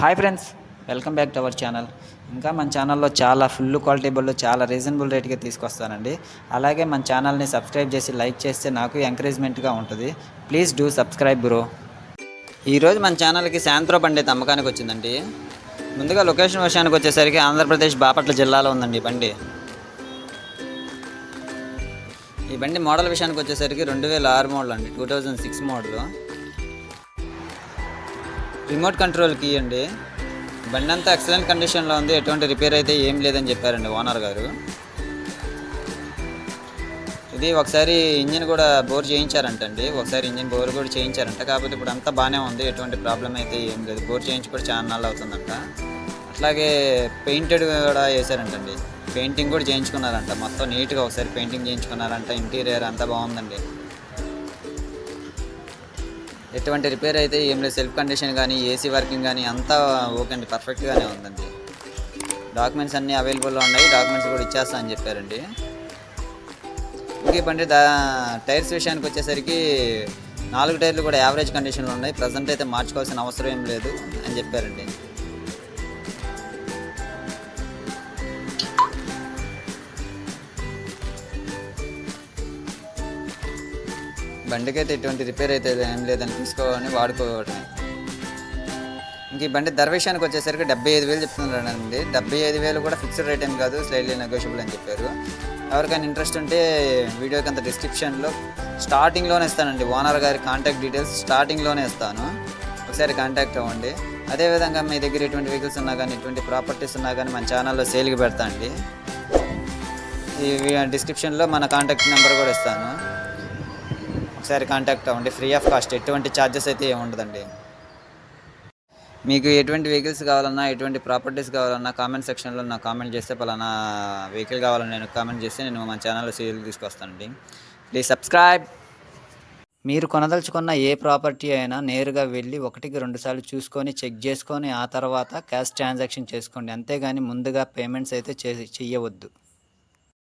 Hi friends welcome back to our channel ఇంకా మన ఛానల్లో చాలా ఫుల్ క్వాలిటీబుల్ చాలా రీజనబుల్ రేట్కి తీసుకొస్తానండి. అలాగే మన ఛానల్ని సబ్స్క్రైబ్ చేసి లైక్ చేస్తే నాకు ఎంకరేజ్మెంట్గా ఉంటుంది. ప్లీజ్ డూ సబ్స్క్రైబ్ బ్రో ఈరోజు మన ఛానల్కి శాంత్రో బండి అయితే అమ్మకానికి వచ్చిందండి. ముందుగా లొకేషన్ విషయానికి వచ్చేసరికి ఆంధ్రప్రదేశ్ బాపట్ల జిల్లాలో ఉందండి బండి. ఈ బండి మోడల్ విషయానికి వచ్చేసరికి రెండు వేల ఆరు మోడల్ అండి two thousand six model. Remote control key అండి. బండి అంతా ఎక్సలెంట్ కండిషన్లో ఉంది. ఎటువంటి రిపేర్ అయితే ఏం లేదని చెప్పారండి ఓనర్ గారు. ఇది ఒకసారి ఇంజిన్ కూడా బోర్ చేయించారంటండి. ఒకసారి ఇంజిన్ బోర్ కూడా చేయించారంట. కాకపోతే ఇప్పుడు అంతా బాగానే ఉంది. ఎటువంటి ప్రాబ్లం అయితే ఏం లేదు. బోర్ చేయించి కూడా చాలా నాళ్ళు అవుతుందంట. అట్లాగే పెయింటెడ్ కూడా వేసారంటండి పెయింటింగ్ కూడా చేయించుకున్నారంట. మొత్తం నీట్గా ఒకసారి పెయింటింగ్ చేయించుకున్నారంట. ఇంటీరియర్ అంతా బాగుందండి. ఎటువంటి రిపేర్ అయితే ఏం లేదు. సెల్ఫ్ కండిషన్ కానీ ఏసీ వర్కింగ్ కానీ అంతా ఓకే అండి. పర్ఫెక్ట్గానే ఉందండి. డాక్యుమెంట్స్ అన్నీ అవైలబుల్లో ఉన్నాయి. డాక్యుమెంట్స్ కూడా ఇచ్చేస్తా అని చెప్పారండి. ఓకే బండి దా టైర్స్ విషయానికి వచ్చేసరికి నాలుగు టైర్లు కూడా యావరేజ్ కండిషన్లో ఉన్నాయి. ప్రజెంట్ అయితే మార్చుకోవాల్సిన అవసరం ఏం లేదు అని చెప్పారండి. బండికి అయితే ఎటువంటి రిపేర్ అయితే ఏం లేదని తీసుకోవాలని వాడుకోవడమే. ఇంక ఈ బండి ధర విషయానికి వచ్చేసరికి డెబ్బై ఐదు వేలు చెప్తున్నారండి. డెబ్బై ఐదు వేలు కూడా ఫిక్స్డ్ రేట్ ఏం కాదు స్లైడ్లీ నెగోషియబుల్ అని చెప్పారు. ఎవరికైనా ఇంట్రెస్ట్ ఉంటే వీడియోకి అంత డిస్క్రిప్షన్లో స్టార్టింగ్లోనే ఇస్తానండి. ఓనర్ గారి కాంటాక్ట్ డీటెయిల్స్ స్టార్టింగ్లోనే ఇస్తాను. ఒకసారి కాంటాక్ట్ అవ్వండి. అదేవిధంగా మీ దగ్గర ఎటువంటి వెహికల్స్ ఉన్నా కానీ ఎటువంటి ప్రాపర్టీస్ ఉన్నా కానీ మన ఛానల్లో సేల్కి పెడతా అండి. ఈ డిస్క్రిప్షన్లో మన కాంటాక్ట్ నెంబర్ కూడా ఇస్తాను. ఒకసారి కాంటాక్ట్ అవ్వండి. ఫ్రీ ఆఫ్ కాస్ట్ ఎటువంటి ఛార్జెస్ అయితే ఏముండదండి మీకు ఎటువంటి వెహికల్స్ కావాలన్నా ఎటువంటి ప్రాపర్టీస్ కావాలన్నా కామెంట్ సెక్షన్లో నాకు కామెంట్ చేస్తే పలానా వెహికల్ కావాలని నేను కామెంట్ చేస్తే నేను మా ఛానల్లో సీరియల్ తీసుకొస్తానండి ప్లీజ్ సబ్స్క్రైబ్ మీరు కొనదలుచుకున్న ఏ ప్రాపర్టీ అయినా నేరుగా వెళ్ళి ఒకటికి రెండుసార్లు చూసుకొని చెక్ చేసుకొని ఆ తర్వాత క్యాష్ ట్రాన్సాక్షన్ చేసుకోండి. అంతేగాని ముందుగా పేమెంట్స్ అయితే చే చెయ్యవద్దు.